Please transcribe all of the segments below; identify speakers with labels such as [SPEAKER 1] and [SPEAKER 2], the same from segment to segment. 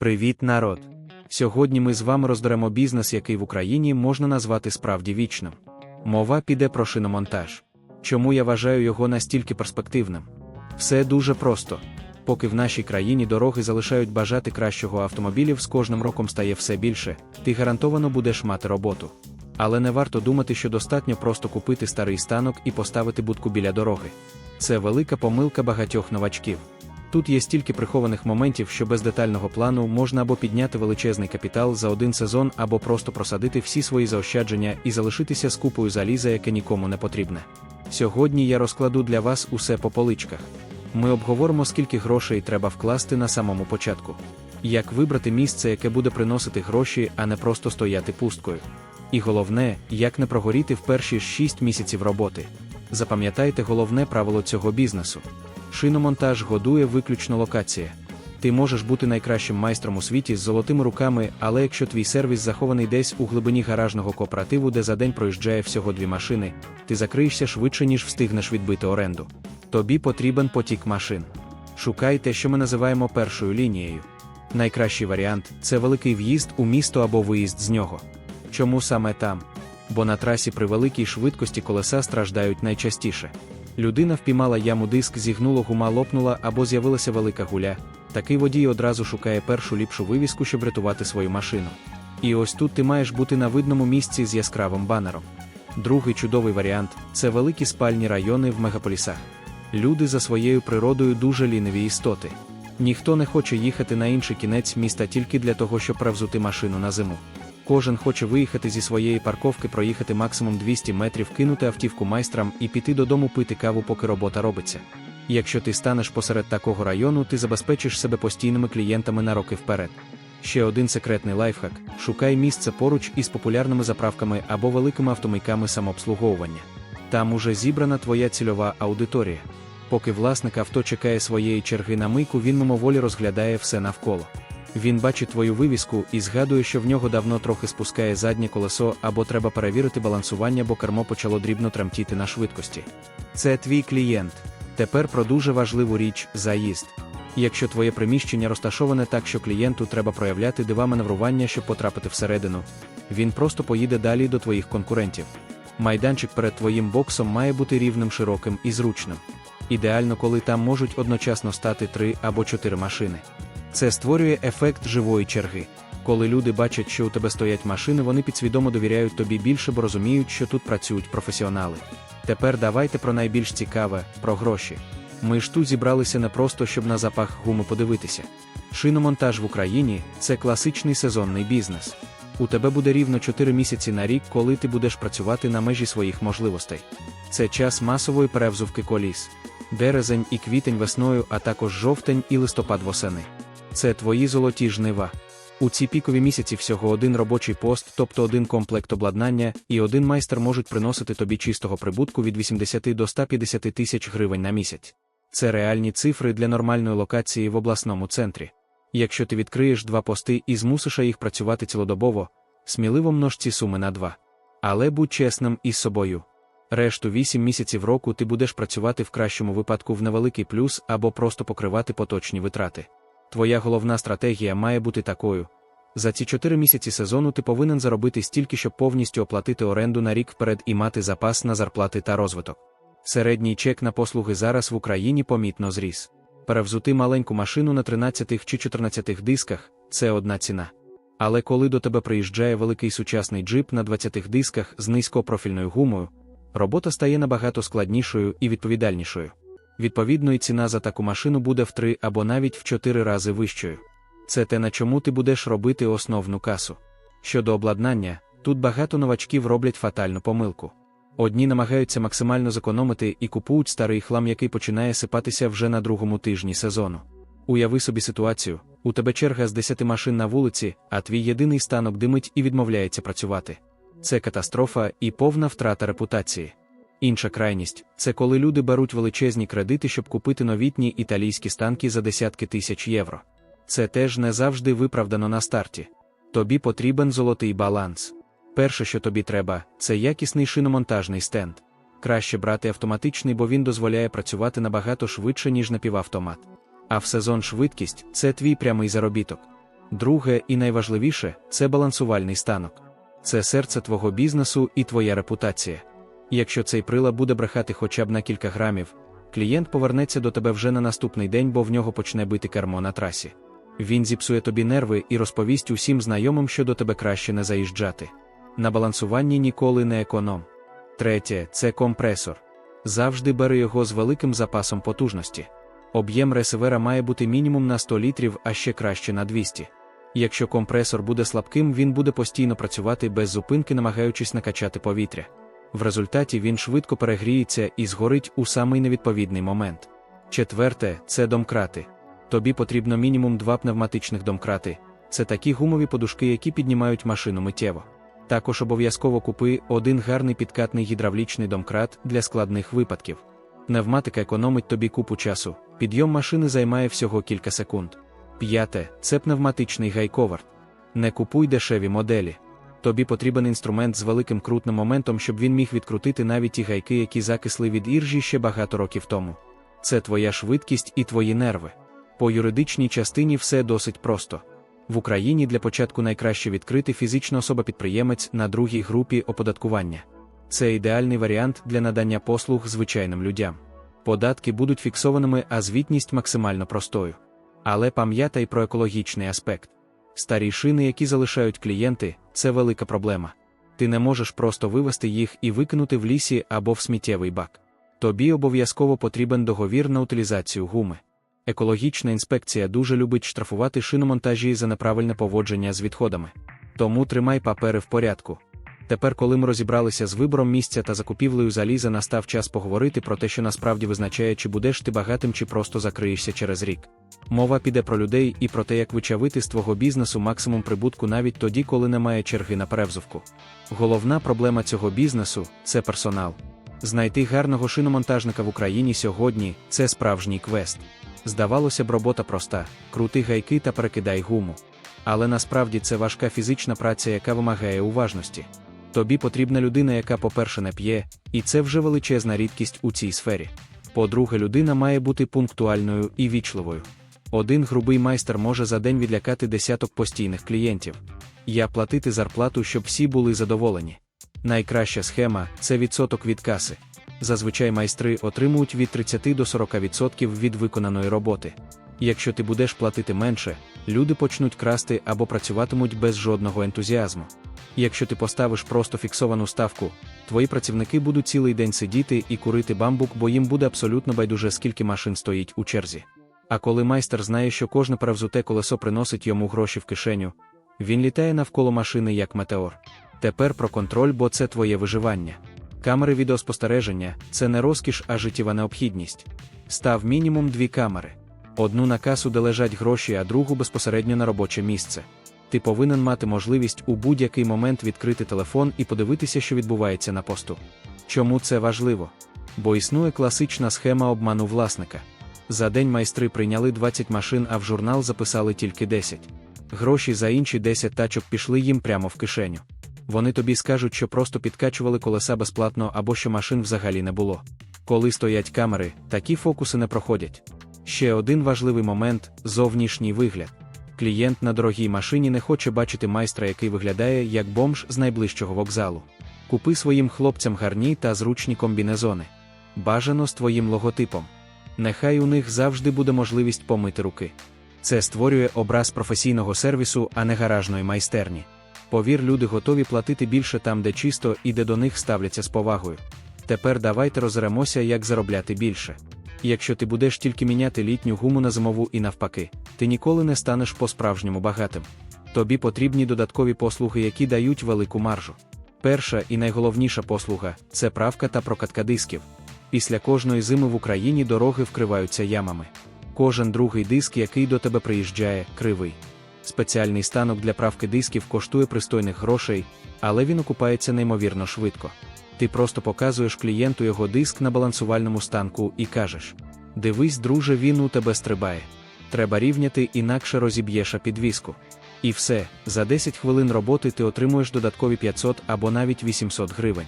[SPEAKER 1] Привіт, народ! Сьогодні ми з вами розберемо бізнес, який в Україні можна назвати справді вічним. Мова піде про шиномонтаж. Чому я вважаю його настільки перспективним? Все дуже просто. Поки в нашій країні дороги залишають бажати кращого автомобілів, з кожним роком стає все більше, ти гарантовано будеш мати роботу. Але не варто думати, що достатньо просто купити старий станок і поставити будку біля дороги. Це велика помилка багатьох новачків. Тут є стільки прихованих моментів, що без детального плану можна або підняти величезний капітал за один сезон, або просто просадити всі свої заощадження і залишитися з купою заліза, яке нікому не потрібне. Сьогодні я розкладу для вас усе по поличках. Ми обговоримо, скільки грошей треба вкласти на самому початку, як вибрати місце, яке буде приносити гроші, а не просто стояти пусткою. І головне, як не прогоріти в перші 6 місяців роботи. Запам'ятайте головне правило цього бізнесу. Шиномонтаж годує виключно локація. Ти можеш бути найкращим майстром у світі з золотими руками, але якщо твій сервіс захований десь у глибині гаражного кооперативу, де за день проїжджає всього дві машини, ти закриєшся швидше, ніж встигнеш відбити оренду. Тобі потрібен потік машин. Шукай те, що ми називаємо першою лінією. Найкращий варіант це великий в'їзд у місто або виїзд з нього. Чому саме там? Бо на трасі при великій швидкості колеса страждають найчастіше. Людина впіймала яму диск, зігнуло гума лопнула або з'явилася велика гуля. Такий водій одразу шукає першу ліпшу вивіску, щоб рятувати свою машину. І ось тут ти маєш бути на видному місці з яскравим банером. Другий чудовий варіант це великі спальні райони в мегаполісах. Люди за своєю природою дуже ліниві істоти. Ніхто не хоче їхати на інший кінець міста тільки для того, щоб привзути машину на зиму. Кожен хоче виїхати зі своєї парковки, проїхати максимум 200 метрів, кинути автівку майстрам і піти додому пити каву, поки робота робиться. Якщо ти станеш посеред такого району, ти забезпечиш себе постійними клієнтами на роки вперед. Ще один секретний лайфхак: шукай місце поруч із популярними заправками або великими автомийками самообслуговування. Там уже зібрана твоя цільова аудиторія. Поки власник авто чекає своєї черги на мийку, він мимоволі розглядає все навколо. Він бачить твою вивіску і згадує, що в нього давно трохи спускає заднє колесо або треба перевірити балансування, бо кермо почало дрібно тремтіти на швидкості. Це твій клієнт. Тепер про дуже важливу річ заїзд. Якщо твоє приміщення розташоване так, що клієнту треба проявляти дива маневрування, щоб потрапити всередину, він просто поїде далі до твоїх конкурентів. Майданчик перед твоїм боксом має бути рівним, широким і зручним. Ідеально, коли там можуть одночасно стати три або чотири машини. Це створює ефект живої черги. Коли люди бачать, що у тебе стоять машини, вони підсвідомо довіряють тобі більше, бо розуміють, що тут працюють професіонали. Тепер давайте про найбільш цікаве про гроші. Ми ж тут зібралися не просто, щоб на запах гуми подивитися. Шиномонтаж в Україні це класичний сезонний бізнес. У тебе буде рівно 4 місяці на рік, коли ти будеш працювати на межі своїх можливостей. Це час масової перевзувки коліс, березень і квітень весною, а також жовтень і листопад восени. Це твої золоті жнива. У ці пікові місяці всього один робочий пост, тобто один комплект обладнання, і один майстер можуть приносити тобі чистого прибутку від 80 до 150 тисяч гривень на місяць. Це реальні цифри для нормальної локації в обласному центрі. Якщо ти відкриєш два пости і змусиш їх працювати цілодобово, сміливо множ ці суми на два. Але будь чесним із собою. Решту 8 місяців року ти будеш працювати в кращому випадку в невеликий плюс або просто покривати поточні витрати. Твоя головна стратегія має бути такою. За ці 4 місяці сезону ти повинен заробити стільки, щоб повністю оплатити оренду на рік вперед і мати запас на зарплати та розвиток. Середній чек на послуги зараз в Україні помітно зріс. Перевзути маленьку машину на 13 чи 14 дисках це одна ціна. Але коли до тебе приїжджає великий сучасний джип на 20 дисках з низькопрофільною гумою, робота стає набагато складнішою і відповідальнішою. Відповідно, і ціна за таку машину буде в 3 або навіть в 4 рази вищою. Це те, на чому ти будеш робити основну касу. Щодо обладнання, тут багато новачків роблять фатальну помилку. Одні намагаються максимально зекономити і купують старий хлам, який починає сипатися вже на другому тижні сезону. Уяви собі ситуацію: у тебе черга з 10 машин на вулиці, а твій єдиний станок димить і відмовляється працювати. Це катастрофа і повна втрата репутації. Інша крайність це коли люди беруть величезні кредити, щоб купити новітні італійські станки за десятки тисяч євро. Це теж не завжди виправдано на старті. Тобі потрібен золотий баланс. Перше, що тобі треба, це якісний шиномонтажний стенд. Краще брати автоматичний, бо він дозволяє працювати набагато швидше, ніж напівавтомат. А в сезон швидкість це твій прямий заробіток. Друге і найважливіше це балансувальний станок. Це серце твого бізнесу і твоя репутація. Якщо цей прилад буде брехати хоча б на кілька грамів, клієнт повернеться до тебе вже на наступний день, бо в нього почне бити кермо на трасі. Він зіпсує тобі нерви і розповість усім знайомим, що до тебе краще не заїжджати. На балансуванні ніколи не економ. Третє це компресор. Завжди бери його з великим запасом потужності. Об'єм ресивера має бути мінімум на 100 літрів, а ще краще на 200. Якщо компресор буде слабким, він буде постійно працювати без зупинки, намагаючись накачати повітря. В результаті він швидко перегріється і згорить у самий невідповідний момент. Четверте це домкрати. Тобі потрібно мінімум два пневматичних домкрати. Це такі гумові подушки, які піднімають машину миттєво. Також обов'язково купи один гарний підкатний гідравлічний домкрат для складних випадків. Пневматика економить тобі купу часу, підйом машини займає всього кілька секунд. П'яте це пневматичний гайковард. Не купуй дешеві моделі. Тобі потрібен інструмент з великим крутним моментом, щоб він міг відкрутити навіть ті гайки, які закисли від іржі ще багато років тому. Це твоя швидкість і твої нерви. По юридичній частині все досить просто. В Україні для початку найкраще відкрити фізична особа-підприємець на другій групі оподаткування. Це ідеальний варіант для надання послуг звичайним людям. Податки будуть фіксованими, а звітність максимально простою. Але пам'ятай про екологічний аспект. Старі шини, які залишають клієнти, це велика проблема. Ти не можеш просто вивести їх і викинути в лісі або в сміттєвий бак. Тобі обов'язково потрібен договір на утилізацію гуми. Екологічна інспекція дуже любить штрафувати шиномонтажі за неправильне поводження з відходами. Тому тримай папери в порядку. Тепер, коли ми розібралися з вибором місця та закупівлею заліза, настав час поговорити про те, що насправді визначає, чи будеш ти багатим, чи просто закриєшся через рік. Мова піде про людей і про те, як вичавити з твого бізнесу максимум прибутку навіть тоді, коли немає черги на перевзувку. Головна проблема цього бізнесу це персонал. Знайти гарного шиномонтажника в Україні сьогодні це справжній квест. Здавалося б, робота проста: крути гайки та перекидай гуму. Але насправді це важка фізична праця, яка вимагає уважності. Тобі потрібна людина, яка, по-перше, не п'є, і це вже величезна рідкість у цій сфері. По-друге, людина має бути пунктуальною і вічливою. Один грубий майстер може за день відлякати десяток постійних клієнтів. Я платити зарплату, щоб всі були задоволені. Найкраща схема це відсоток від каси. Зазвичай майстри отримують від 30 до 40% від виконаної роботи. Якщо ти будеш платити менше, люди почнуть красти або працюватимуть без жодного ентузіазму. Якщо ти поставиш просто фіксовану ставку, твої працівники будуть цілий день сидіти і курити бамбук, бо їм буде абсолютно байдуже, скільки машин стоїть у черзі. А коли майстер знає, що кожне перевзуте колесо приносить йому гроші в кишеню, він літає навколо машини як метеор. Тепер про контроль, бо це твоє виживання. Камери відеоспостереження це не розкіш, а життєва необхідність. Став мінімум дві камери: одну на касу, де лежать гроші, а другу безпосередньо на робоче місце. Ти повинен мати можливість у будь-який момент відкрити телефон і подивитися, що відбувається на посту. Чому це важливо? Бо існує класична схема обману власника. За день майстри прийняли 20 машин, а в журнал записали тільки 10. Гроші за інші 10 тачок пішли їм прямо в кишеню. Вони тобі скажуть, що просто підкачували колеса безплатно або що машин взагалі не було. Коли стоять камери, такі фокуси не проходять. Ще один важливий момент зовнішній вигляд. Клієнт на дорогій машині не хоче бачити майстра, який виглядає як бомж з найближчого вокзалу. Купи своїм хлопцям гарні та зручні комбінезони. Бажано з твоїм логотипом. Нехай у них завжди буде можливість помити руки. Це створює образ професійного сервісу, а не гаражної майстерні. Повір, люди готові платити більше там, де чисто і де до них ставляться з повагою. Тепер давайте розеремося, як заробляти більше. Якщо ти будеш тільки міняти літню гуму на зимову і навпаки, ти ніколи не станеш по-справжньому багатим. Тобі потрібні додаткові послуги, які дають велику маржу. Перша і найголовніша послуга це правка та прокатка дисків. Після кожної зими в Україні дороги вкриваються ямами. Кожен другий диск, який до тебе приїжджає, кривий. Спеціальний станок для правки дисків коштує пристойних грошей, але він окупається неймовірно швидко. Ти просто показуєш клієнту його диск на балансувальному станку і кажеш: Дивись, друже, він у тебе стрибає. Треба рівняти, інакше розіб'єш підвіску. І все, за 10 хвилин роботи ти отримуєш додаткові 500 або навіть 800 гривень.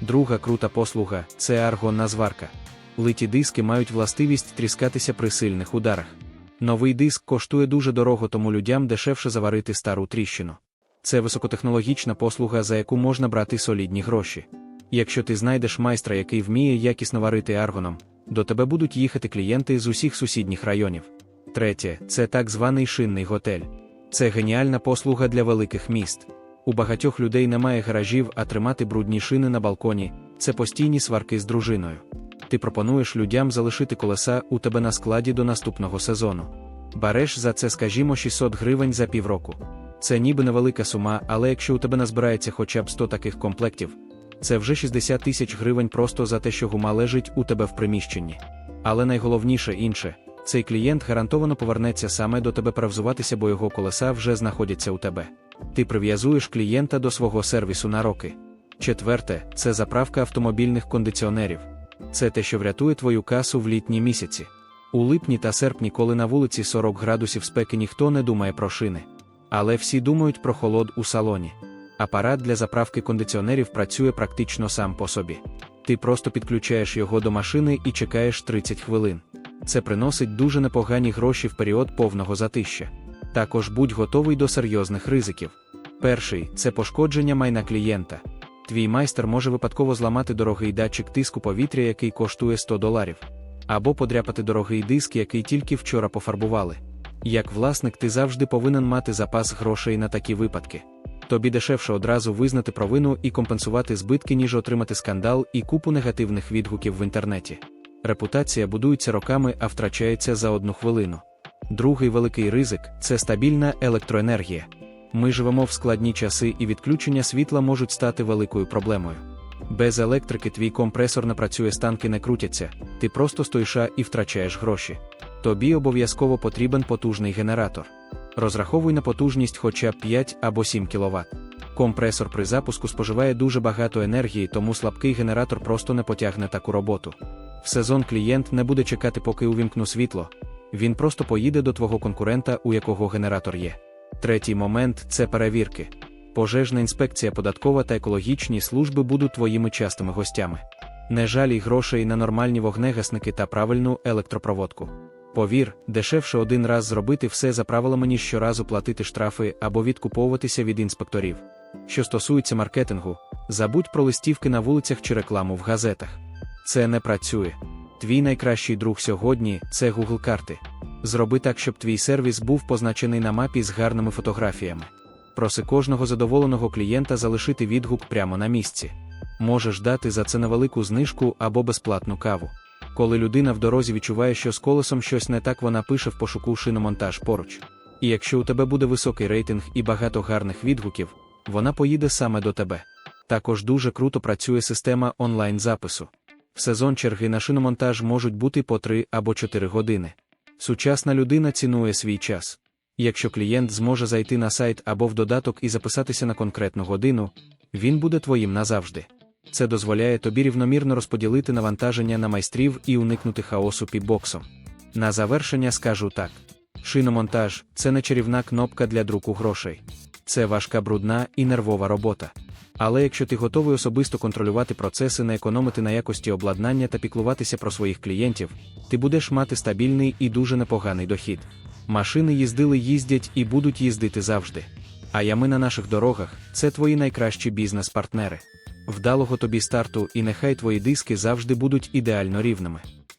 [SPEAKER 1] Друга крута послуга це аргонна зварка. Литі диски мають властивість тріскатися при сильних ударах. Новий диск коштує дуже дорого, тому людям дешевше заварити стару тріщину. Це високотехнологічна послуга, за яку можна брати солідні гроші. Якщо ти знайдеш майстра, який вміє якісно варити аргоном, до тебе будуть їхати клієнти з усіх сусідніх районів. Третє це так званий шинний готель. Це геніальна послуга для великих міст. У багатьох людей немає гаражів, а тримати брудні шини на балконі це постійні сварки з дружиною. Ти пропонуєш людям залишити колеса у тебе на складі до наступного сезону. Береш за це, скажімо, 600 гривень за півроку. Це ніби невелика сума, але якщо у тебе назбирається хоча б 100 таких комплектів, це вже 60 тисяч гривень просто за те, що гума лежить у тебе в приміщенні. Але найголовніше інше, цей клієнт гарантовано повернеться саме до тебе перевзуватися, бо його колеса вже знаходяться у тебе. Ти прив'язуєш клієнта до свого сервісу на роки. Четверте це заправка автомобільних кондиціонерів. Це те, що врятує твою касу в літні місяці. У липні та серпні, коли на вулиці 40 градусів спеки ніхто не думає про шини. Але всі думають про холод у салоні. Апарат для заправки кондиціонерів працює практично сам по собі. Ти просто підключаєш його до машини і чекаєш 30 хвилин. Це приносить дуже непогані гроші в період повного затища. Також будь готовий до серйозних ризиків. Перший це пошкодження майна клієнта. Твій майстер може випадково зламати дорогий датчик тиску повітря, який коштує 100 доларів, або подряпати дорогий диск, який тільки вчора пофарбували. Як власник, ти завжди повинен мати запас грошей на такі випадки. Тобі дешевше одразу визнати провину і компенсувати збитки, ніж отримати скандал і купу негативних відгуків в інтернеті. Репутація будується роками, а втрачається за одну хвилину. Другий великий ризик це стабільна електроенергія. Ми живемо в складні часи, і відключення світла можуть стати великою проблемою. Без електрики твій компресор не працює, станки не крутяться, ти просто стоїш і втрачаєш гроші. Тобі обов'язково потрібен потужний генератор. Розраховуй на потужність хоча б 5 або 7 кВт. Компресор при запуску споживає дуже багато енергії, тому слабкий генератор просто не потягне таку роботу. В сезон клієнт не буде чекати, поки увімкну світло. Він просто поїде до твого конкурента, у якого генератор є. Третій момент це перевірки. Пожежна інспекція, податкова та екологічні служби будуть твоїми частими гостями. Не жалій грошей на нормальні вогнегасники та правильну електропроводку. Повір, дешевше один раз зробити все за правилами, ніж щоразу платити штрафи або відкуповуватися від інспекторів. Що стосується маркетингу, забудь про листівки на вулицях чи рекламу в газетах. Це не працює. Твій найкращий друг сьогодні це Google карти. Зроби так, щоб твій сервіс був позначений на мапі з гарними фотографіями. Проси кожного задоволеного клієнта залишити відгук прямо на місці. Можеш дати за це невелику знижку або безплатну каву. Коли людина в дорозі відчуває, що з колесом щось не так, вона пише в пошуку шиномонтаж поруч. І якщо у тебе буде високий рейтинг і багато гарних відгуків, вона поїде саме до тебе. Також дуже круто працює система онлайн-запису. В сезон черги на шиномонтаж можуть бути по 3 або 4 години. Сучасна людина цінує свій час. Якщо клієнт зможе зайти на сайт або в додаток і записатися на конкретну годину, він буде твоїм назавжди. Це дозволяє тобі рівномірно розподілити навантаження на майстрів і уникнути хаосу під боксом. На завершення скажу так: шиномонтаж це не чарівна кнопка для друку грошей, це важка брудна і нервова робота. Але якщо ти готовий особисто контролювати процеси, не економити на якості обладнання та піклуватися про своїх клієнтів, ти будеш мати стабільний і дуже непоганий дохід. Машини їздили, їздять і будуть їздити завжди. А ями на наших дорогах це твої найкращі бізнес-партнери. Вдалого тобі старту, і нехай твої диски завжди будуть ідеально рівними.